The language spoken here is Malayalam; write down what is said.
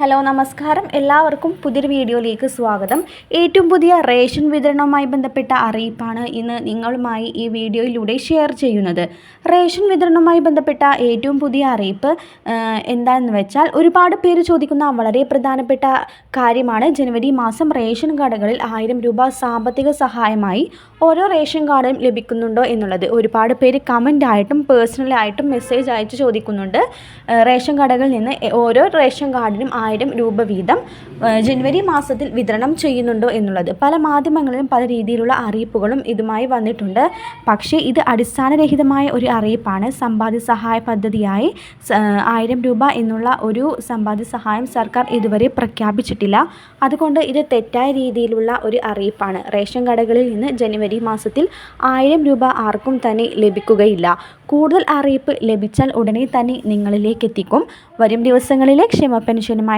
ഹലോ നമസ്കാരം. എല്ലാവർക്കും പുതിയൊരു വീഡിയോയിലേക്ക് സ്വാഗതം. ഏറ്റവും പുതിയ റേഷൻ വിതരണവുമായി ബന്ധപ്പെട്ട അറിയിപ്പാണ് ഇന്ന് നിങ്ങളുമായി ഈ വീഡിയോയിലൂടെ ഷെയർ ചെയ്യുന്നത്. റേഷൻ വിതരണവുമായി ബന്ധപ്പെട്ട ഏറ്റവും പുതിയ അറിയിപ്പ് എന്താണെന്ന് വെച്ചാൽ ഒരുപാട് പേര് ചോദിക്കുന്ന വളരെ പ്രധാനപ്പെട്ട കാര്യമാണ്. ജനുവരി മാസം റേഷൻ കടകളിൽ ആയിരം രൂപ സാമ്പത്തിക സഹായമായി ഓരോ റേഷൻ കാർഡും ലഭിക്കുന്നുണ്ടോ എന്നുള്ളത് ഒരുപാട് പേര് കമന്റായിട്ടും പേഴ്സണലായിട്ടും മെസ്സേജ് അയച്ച് ചോദിക്കുന്നുണ്ട്. റേഷൻ കടകളിൽ നിന്ന് ഓരോ റേഷൻ കാർഡിനും ആയിരം രൂപ വീതം ജനുവരി മാസത്തിൽ വിതരണം ചെയ്യുന്നുണ്ടോ എന്നുള്ളത്. പല മാധ്യമങ്ങളിലും പല രീതിയിലുള്ള അറിയിപ്പുകളും ഇതുമായി വന്നിട്ടുണ്ട്. പക്ഷേ ഇത് അടിസ്ഥാനരഹിതമായ ഒരു അറിയിപ്പാണ്. സമ്പാദ്യ സഹായ പദ്ധതിയായി ആയിരം രൂപ എന്നുള്ള ഒരു സമ്പാദ്യ സഹായം സർക്കാർ ഇതുവരെ പ്രഖ്യാപിച്ചിട്ടില്ല. അതുകൊണ്ട് ഇത് തെറ്റായ രീതിയിലുള്ള ഒരു അറിയിപ്പാണ്. റേഷൻ കടകളിൽ നിന്ന് ജനുവരി മാസത്തിൽ ആയിരം രൂപ ആർക്കും തന്നെ ലഭിക്കുകയില്ല. കൂടുതൽ അറിയിപ്പ് ലഭിച്ചാൽ ഉടനെ തന്നെ നിങ്ങളിലേക്ക് എത്തിക്കും. വരും ദിവസങ്ങളിലെ ക്ഷേമ പെൻഷനുമായി